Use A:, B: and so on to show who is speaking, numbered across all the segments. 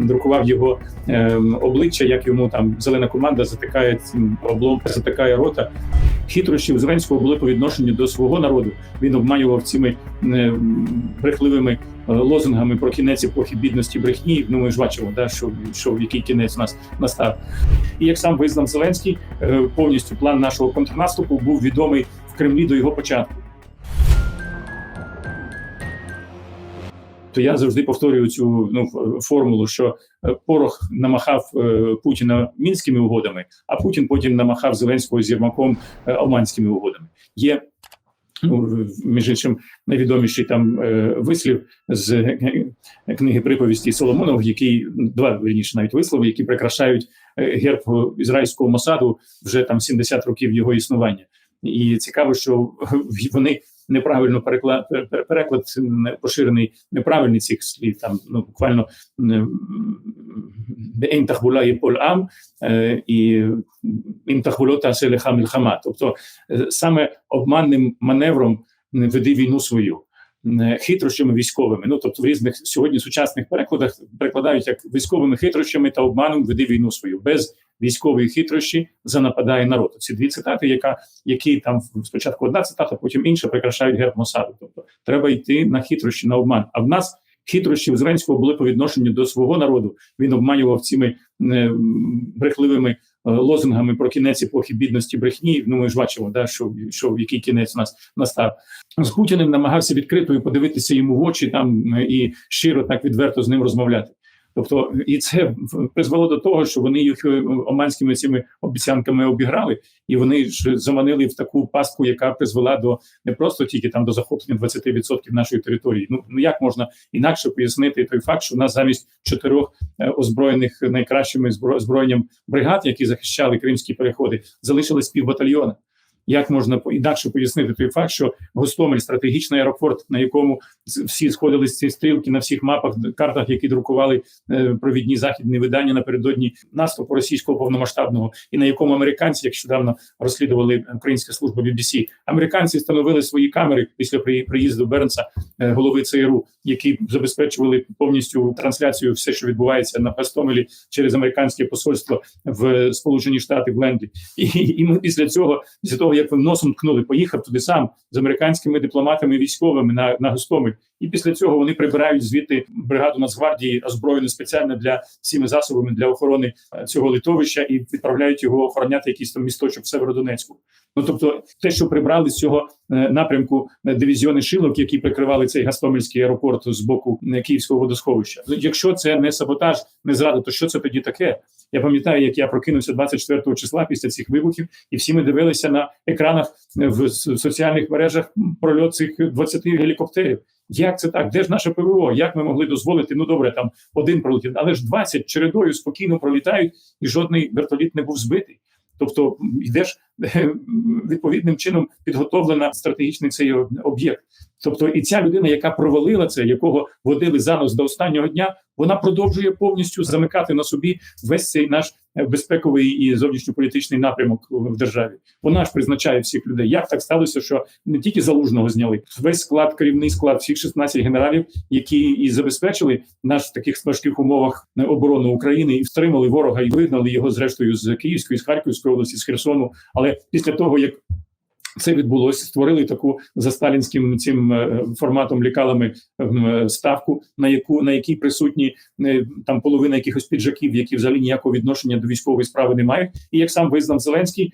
A: друкував його е, обличчя, як йому там зелена команда затикає облом, затикає рота. Хитрощів Зеленського були по відношенню до свого народу. Він обманював цими е, брехливими е, лозунгами про кінець епохи бідності брехні. Ну ми ж бачимо, да, що, що який кінець у нас настав. І як сам визнав Зеленський, е, повністю план нашого контрнаступу був відомий в Кремлі до його початку. То я завжди повторюю цю ну формулу, що е, Порох намахав е, Путіна мінськими угодами, а Путін потім намахав Зеленського з Єрмаком е, оманськими угодами. Є ну, між іншим найвідоміший там вислів з книги приповісті Соломонов, який два верніше навіть вислови, які прикрашають герб ізраїльського Мосаду вже там 70 років його існування. І цікаво, що вони неправильно переклад переклад поширений неправильний цих слів. Там ну буквально була і поль ам і інтахбулота селеха мільхама. Тобто саме обманним маневром веди війну свою. Хитрощами військовими, ну тобто в різних сьогодні сучасних перекладах перекладають як військовими хитрощами та обманом веди війну свою без військової хитрощі занападає народ. Ці дві цитати, яка які там спочатку одна цитата, потім інша прикрашають герб Мосаду. Тобто треба йти на хитрощі на обман. А в нас хитрощі в Зеленського були по відношенню до свого народу. Він обманював цими е, брехливими е, лозунгами про кінець епохи бідності брехні. Ну ми ж бачимо, да що що який кінець у нас настав з Путіним. Намагався відкрито подивитися йому в очі там е, і щиро так відверто з ним розмовляти. Тобто, і це призвело до того, що вони їх е, оманськими цими обіцянками обіграли, і вони ж заманили в таку пастку, яка призвела до не просто тільки там до захоплення 20% нашої території. Ну ну як можна інакше пояснити той факт, що в нас замість чотирьох е, озброєних найкращими зброєнням бригад, які захищали кримські переходи, залишилось півбатальйона. Як можна інакше пояснити той факт, що Гостомель стратегічний аеропорт, на якому всі сходили з ці стрілки на всіх мапах, картах, які друкували е, провідні західні видання напередодні наступу російського повномасштабного, і на якому американці, якщо давно розслідували українська служба BBC, американці встановили свої камери після приїзду Бернса, е, голови ЦРУ, які забезпечували повністю трансляцію, все, що відбувається на Гостомелі через американське посольство в Сполучені Штати в Ленді, і, і ми після цього після того як ви носом ткнули, поїхав туди сам з американськими дипломатами військовими на на Гостомель. І після цього вони прибирають звідти бригаду Нацгвардії, озброєну спеціально для всіми засобами для охорони е, цього литовища і відправляють його охороняти якийсь там місточок в Северодонецьку. Ну тобто, те, що прибрали з цього е, напрямку е, дивізіони шилок, які прикривали цей Гастомельський аеропорт з боку Київського водосховища. Якщо це не саботаж, не зрада, то що це тоді таке? Я пам'ятаю, як я прокинувся 24 числа після цих вибухів, і всі ми дивилися на екранах в соціальних мережах прольот цих 20 гелікоптерів. Як це так? Де ж наше ПВО? Як ми могли дозволити? Ну добре, там один пролетів, але ж 20 чередою спокійно пролітають, і жодний вертоліт не був збитий. Тобто йдеш відповідним чином підготовлена стратегічний цей об'єкт. Тобто, і ця людина, яка провалила це, якого водили за нос до останнього дня, вона продовжує повністю замикати на собі весь цей наш безпековий і зовнішньополітичний напрямок в державі. Вона ж призначає всіх людей. Як так сталося, що не тільки залужного зняли весь склад, керівний склад, всіх 16 генералів, які і забезпечили наш в таких важких умовах оборону України і втримали ворога і вигнали його зрештою з Київської, з Харківської області, з Херсону. Але після того як це відбулося. Створили таку за сталінським цим е, форматом лікалами е, ставку, на яку на якій присутні е, там половина якихось піджаків, які взагалі ніякого відношення до військової справи не мають. І як сам визнав Зеленський,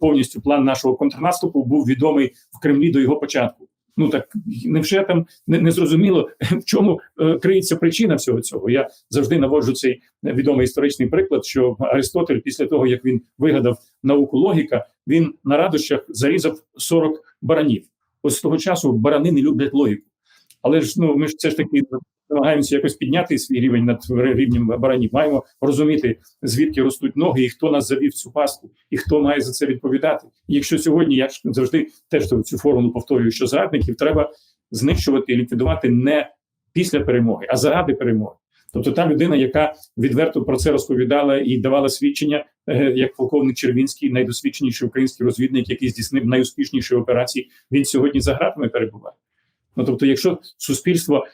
A: повністю план нашого контрнаступу був відомий в Кремлі до його початку. Ну так невже там не, не зрозуміло, в чому е, криється причина всього цього? Я завжди наводжу цей відомий історичний приклад, що Аристотель, після того як він вигадав науку логіка, він на радощах зарізав 40 баранів. Ось з того часу барани не люблять логіку. Але ж ну ми ж це ж таки намагаємося якось підняти свій рівень над рівнем баранів. Маємо розуміти, звідки ростуть ноги, і хто нас завів цю пастку, і хто має за це відповідати. І якщо сьогодні я завжди теж цю формулу повторюю, що зрадників треба знищувати і ліквідувати не після перемоги, а заради перемоги. Тобто та людина, яка відверто про це розповідала і давала свідчення, е, як полковник Червінський, найдосвідченіший український розвідник, який здійснив найуспішніші операції, він сьогодні за гратами перебуває. Ну тобто, якщо суспільство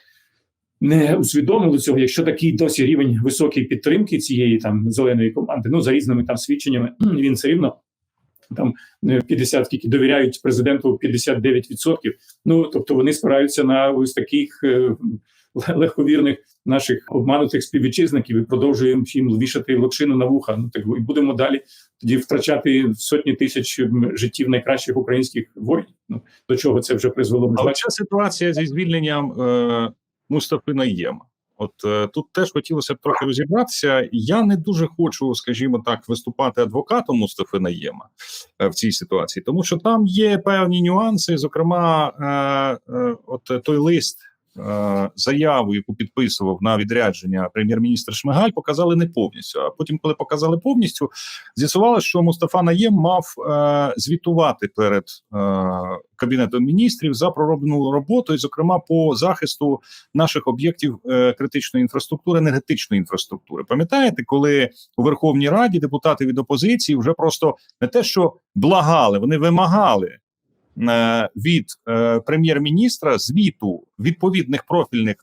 A: не усвідомили цього, якщо такий досі рівень високої підтримки цієї там зеленої команди, ну за різними там свідченнями, він все рівно там е, 50, скільки довіряють президенту 59%. Ну тобто вони спираються на ось таких е, легковірних наших обманутих співвітчизників і продовжуємо їм вішати локшину на вуха. Ну так і будемо далі тоді втрачати сотні тисяч життів найкращих українських воїнів. Ну до чого це вже призвело?
B: Але ця ситуація зі звільненням е, Мустафи Наєма. От е, тут теж хотілося б трохи розібратися. Я не дуже хочу, скажімо так, виступати адвокатом Мустафи Наєма е, в цій ситуації, тому що там є певні нюанси. Зокрема, е, е, от той лист. Е, Заяву, яку підписував на відрядження прем'єр-міністр Шмигаль, показали не повністю. А потім, коли показали повністю, з'ясувалося, що Мустафа Наєм мав е, звітувати перед е, кабінетом міністрів за пророблену роботу, і, зокрема, по захисту наших об'єктів критичної інфраструктури, енергетичної інфраструктури. Пам'ятаєте, коли у Верховній Раді депутати від опозиції вже просто не те, що благали, вони вимагали від е, прем'єр-міністра звіту відповідних профільних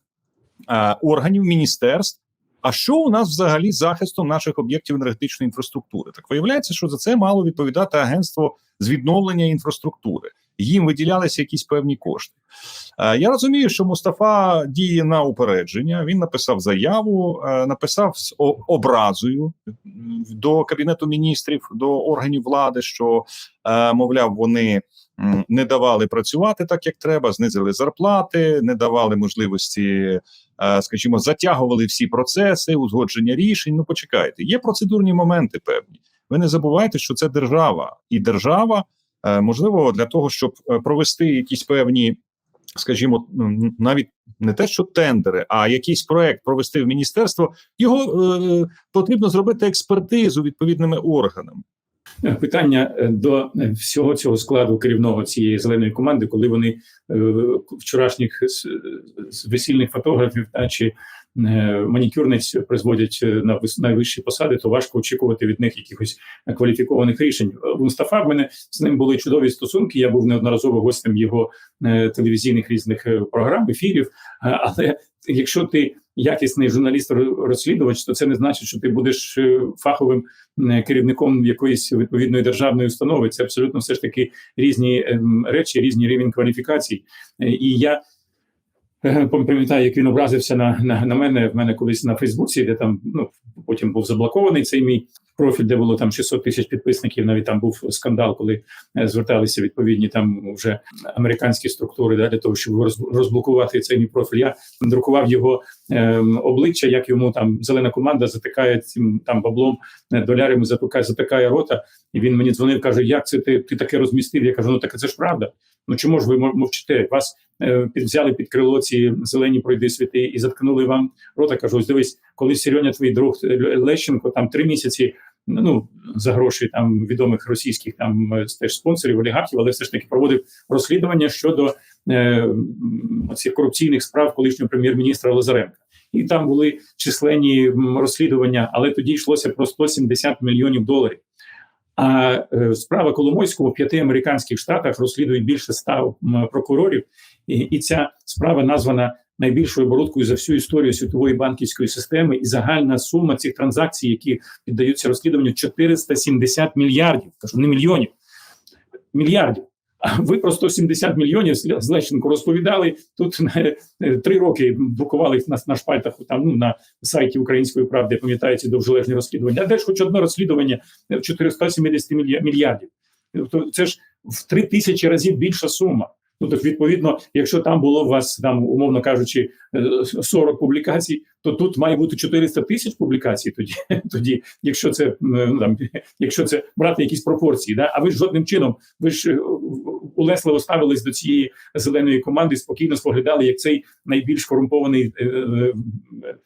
B: е, органів міністерств. А що у нас взагалі з захистом наших об'єктів енергетичної інфраструктури? Так виявляється, що за це мало відповідати агентство з відновлення інфраструктури. Їм виділялися якісь певні кошти. Е, Я розумію, що Мустафа діє на упередження. Він написав заяву, е, написав з образою до кабінету міністрів, до органів влади, що е, мовляв, вони не давали працювати так, як треба, знизили зарплати, не давали можливості, скажімо, затягували всі процеси, узгодження рішень. Ну, почекайте, є процедурні моменти певні. Ви не забувайте, що це держава, і держава, можливо, для того, щоб е, провести якісь певні, скажімо, навіть не те, що тендери, а якийсь проект провести в міністерство, його е, потрібно зробити експертизу відповідними органами.
A: питання е, до е, всього цього складу керівного цієї зеленої команди, коли вони е, вчорашніх весільних фотографів та чи е, манікюрниць призводять е, на найвищі посади, то важко очікувати від них якихось кваліфікованих рішень. У Мустафа в мене з ним були чудові стосунки. Я був неодноразово гостем його е, телевізійних різних е, програм, ефірів. Але якщо ти якісний журналіст-розслідувач, то це не значить, що ти будеш е, фаховим е, керівником якоїсь відповідної державної установи. Це абсолютно все ж таки різні ем, речі, різні рівень кваліфікацій. Е, І я е, пам'ятаю, як він образився на, на, на мене. В мене колись на Фейсбуці, де там ну потім був заблокований цей мій профіль, де було там 600 тисяч підписників. Навіть там був скандал, коли е, зверталися відповідні там вже американські структури да, для того, щоб роз- розблокувати цей мій профіль. Я друкував його ем, обличчя, як йому там зелена команда затикає цим там баблом е, долярами, затикає, затикає рота. І він мені дзвонив, каже: Як це ти, ти таке розмістив? Я кажу, ну так це ж правда. Ну чому ж ви мов- мовчите? Вас е, взяли під крило ці зелені пройди світи і заткнули вам рота. Кажу, ось дивись, коли Сірьоня, твій друг е, Лещенко, там три місяці. Ну за гроші там відомих російських там е, теж спонсорів, олігархів, але все ж таки проводив розслідування щодо е, цих корупційних справ колишнього прем'єр-міністра Лазаренка. І там були численні розслідування, але тоді йшлося про 170 мільйонів доларів. А е, справа Коломойського в п'яти американських штатах розслідують більше ста прокурорів, і, і ця справа названа найбільшою оборудкою за всю історію світової банківської системи. І загальна сума цих транзакцій, які піддаються розслідуванню, 470 мільярдів. Кажу, не мільйонів, мільярдів. А ви про 170 мільйонів з Лещенко розповідали тут е, три роки друкували їх на, на шпальтах там ну на сайті Української правди. Пам'ятаєте довжележні розслідування. А де ж хоч одне розслідування 470 мільярдів? Тобто це ж в три тисячі разів більша сума. Ну так відповідно, якщо там було у вас там, умовно кажучи, е, 40 публікацій, то тут має бути 400 тисяч публікацій. Тоді, тоді, якщо це е, ну, там, якщо це брати якісь пропорції, да а ви ж жодним чином, ви ж е, улесливо ставились до цієї зеленої команди, спокійно споглядали, як цей найбільш корумпований е, е,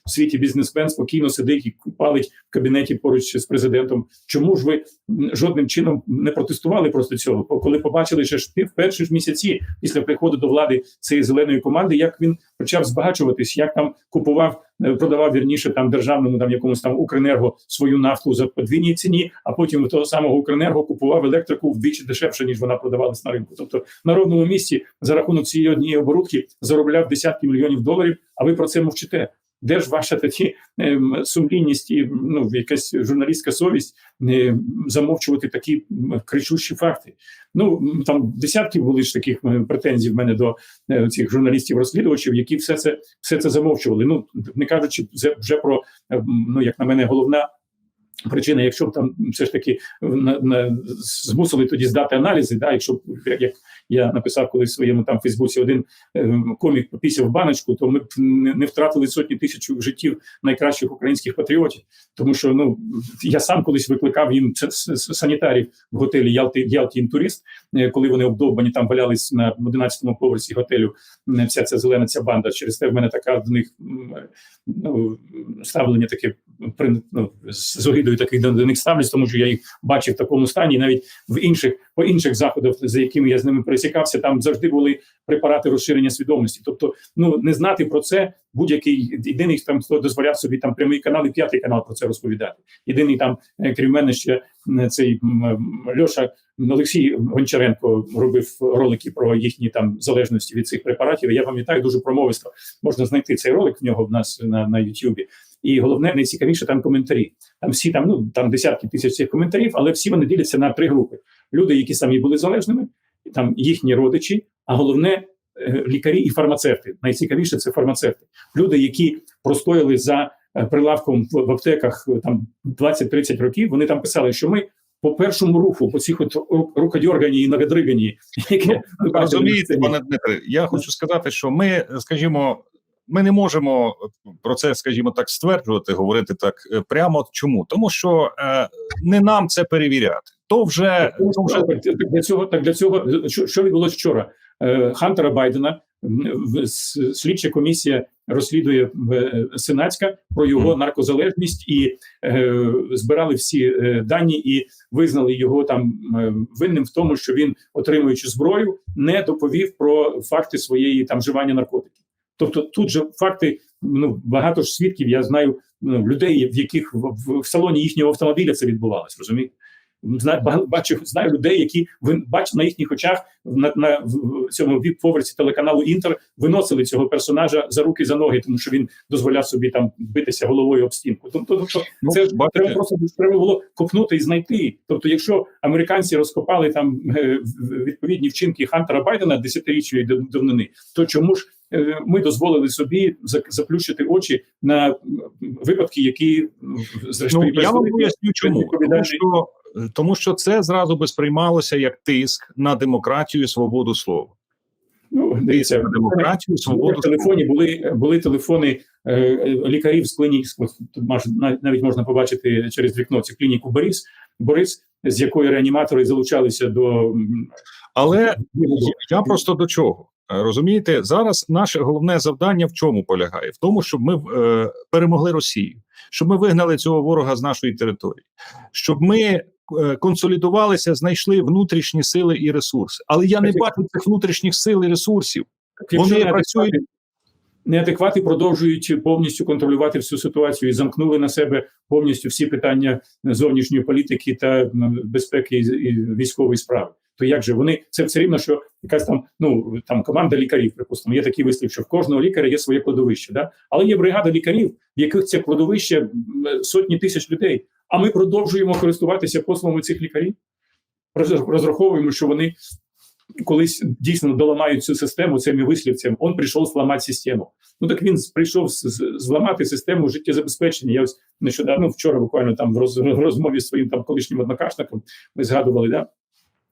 A: в світі бізнесмен спокійно сидить і палить в кабінеті поруч з президентом. Чому ж ви жодним чином не протестували проти цього? Коли побачили, що ж ти в перші ж місяці після приходу до влади цієї зеленої команди, як він почав збагачуватись, як там купував, е, продавав вірніше там державному там якомусь там Укренерго свою нафту за подвійній ціні, а потім у того самого Укренерго купував електрику вдвічі дешевше ніж вона продавалась на ринку. Тобто на ровному місці за рахунок цієї однієї оборудки заробляв десятки мільйонів доларів. А ви про це мовчите. Де ж ваша тоді ем, сумлінність і ну якась журналістська совість замовчувати такі кричущі факти? Ну там десятки були ж таких претензій в мене до е, цих журналістів-розслідувачів, які все це все це замовчували. Ну не кажучи вже- про е, ну як на мене головна. Причина, якщо б там все ж таки на, на, змусили тоді здати аналізи, да, якщо б як, я написав колись в своєму там Фейсбуці, один е, комік попісяв баночку, то ми б не, не втратили сотні тисяч життів найкращих українських патріотів. Тому що ну я сам колись викликав їм санітарів в готелі Ялти Ялті Інтурист, е, коли вони обдовбані там валялись на 11-му поверсі готелю. Вся ця зелена ця банда. Через те в мене така до них ну, ставлення таке при- ну, з огидою таких до, до них ставлюсь, тому що я їх бачив в такому стані, навіть в інших по інших заходах, за якими я з ними пересікався, там завжди були препарати розширення свідомості. Тобто, ну не знати про це будь-який єдиний там хто дозволяв собі там прямий канал і п'ятий канал про це розповідати. Єдиний там е, крім мене ще е, цей м, Льоша Олексій Гончаренко робив ролики про їхні там залежності від цих препаратів. Я пам'ятаю дуже промовисто. Можна знайти цей ролик в нього в нас на, на Ютубі. І головне, найцікавіше там коментарі. Там всі там ну там десятки тисяч цих коментарів, але всі вони діляться на три групи: люди, які самі були залежними, там їхні родичі, а головне е, лікарі і фармацевти. Найцікавіше це фармацевти. Люди, які простояли за е, прилавком в, аптеках е, там 20-30 років. Вони там писали, що ми. По першому руху, по цих от ру- рукодьоргані і ногодригані, яке на
B: Розумієте, пане Дмитре, я хочу сказати, що ми, скажімо, ми не можемо про це, скажімо так, стверджувати, говорити так е, прямо. Чому? Тому що е, не нам це перевіряти. То вже, то вже
A: так для цього, так для цього, що, що відбулося вчора? Е, Хантера Байдена в- слідча комісія розслідує е, сенатська про його наркозалежність і е, збирали всі е, дані і визнали його там е, винним в тому, що він, отримуючи зброю, не доповів про факти своєї там вживання наркотиків. Тобто тут же факти ну багато ж свідків. Я знаю ну, людей, в яких в, в, в салоні їхнього автомобіля це відбувалось, розумієте? Знаю, ба- знаю людей, які бачите на їхніх очах на, на в- цьому віп поверсі телеканалу Інтер виносили цього персонажа за руки за ноги, тому що він дозволяв собі там битися головою об стінку. Тобто, тобто
B: ну,
A: це ж
B: бачите,
A: треба просто треба було копнути і знайти. Тобто, якщо американці розкопали там е, відповідні вчинки Хантера Байдена десятирічної давнини, то чому ж ми дозволили собі заплющити очі на випадки, які м,
B: Ну,
A: зрештою
B: я вам поясню, чому тому що, тому що це зразу би сприймалося як тиск на демократію і свободу слова.
A: ну, дивіться,
B: демократію, свободу
A: телефоні були були телефони е, е, лікарів з клінік. Тут навіть можна побачити через вікно цю клініку Борис, Борис, з якої реаніматори залучалися до
B: Але. Я просто до чого Е, розумієте, зараз наше головне завдання в чому полягає? В тому, щоб ми е, перемогли Росію, щоб ми вигнали цього ворога з нашої території, щоб ми е, консолідувалися, знайшли внутрішні сили і ресурси. Але я не
A: Так,
B: бачу цих внутрішніх сил і ресурсів. Вони
A: неадеквати-
B: працюють-
A: неадеквати продовжують повністю контролювати всю ситуацію і замкнули на себе повністю всі питання зовнішньої політики та безпеки і військової справи. То як же вони це все рівно, що якась там ну там команда лікарів, припустимо, є такий вислів, що в кожного лікаря є своє кладовище, да але є бригада лікарів, в яких це кладовище сотні тисяч людей. А ми продовжуємо користуватися послугами цих лікарів. Розраховуємо, що вони колись дійсно доламають цю систему цими вислівцями. Он прийшов зламати систему. Ну так він прийшов зламати систему життєзабезпечення. Я ось нещодавно вчора буквально там в розмові з своїм там колишнім однокашником ми згадували, да.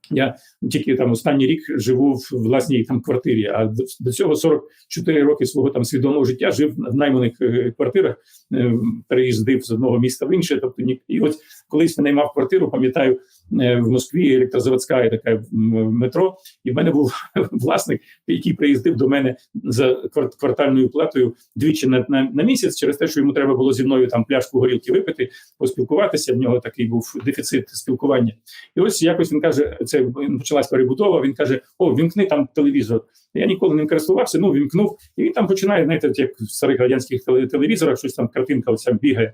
A: Я тільки там останній рік живу в власній там квартирі, а до, цього 44 роки свого там свідомого життя жив в найманих е, квартирах, е, переїздив з одного міста в інше. Тобто ні, і от колись наймав квартиру, пам'ятаю, в Москві електрозаводська така м, метро, і в мене був власник, який приїздив до мене за квар- квартальною платою двічі на, на, на місяць, через те, що йому треба було зі мною там пляшку горілки випити, поспілкуватися. В нього такий був дефіцит спілкування. І ось якось він каже: це почалась перебудова. Він каже: О, вімкни там телевізор. Я ніколи ним користувався. Ну вімкнув, і він там починає, знаєте, як в старих радянських теле- телевізорах, щось там картинка оця бігає.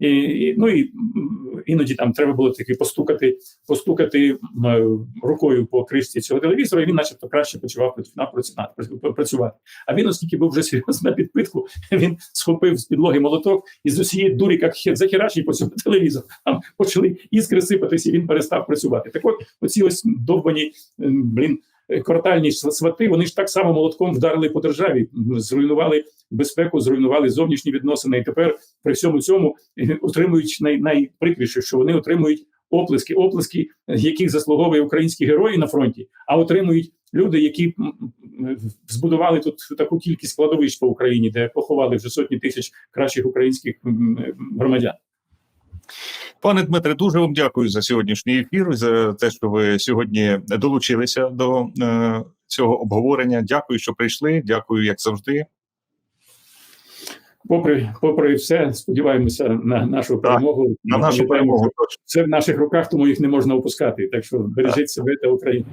A: І, ну і іноді там треба було таки постукати, постукати рукою по кришці цього телевізора, і він, начебто, краще почував працювати. А він, оскільки був вже серйозно на підпитку, він схопив з підлоги молоток і з усієї дурі, як хе- захерачив по цьому телевізору. Там почали іскри сипатися, і він перестав працювати. Так от, оці ось довбані, блін. Квартальні свати, вони ж так само молотком вдарили по державі, зруйнували безпеку, зруйнували зовнішні відносини. І тепер при всьому цьому е, отримують най, найприкріше, що вони отримують оплески, оплески, яких заслуговує українські герої на фронті, а отримують люди, які збудували тут таку кількість складовищ по Україні, де поховали вже сотні тисяч кращих українських громадян.
B: Пане Дмитре, дуже вам дякую за сьогоднішній ефір, за те, що ви сьогодні долучилися до е, цього обговорення. Дякую, що прийшли. Дякую, як завжди.
A: Попри, попри все, сподіваємося на нашу перемогу.
B: На нашу перемогу.
A: це в наших руках, тому їх не можна опускати. Так що бережіть себе та Україну.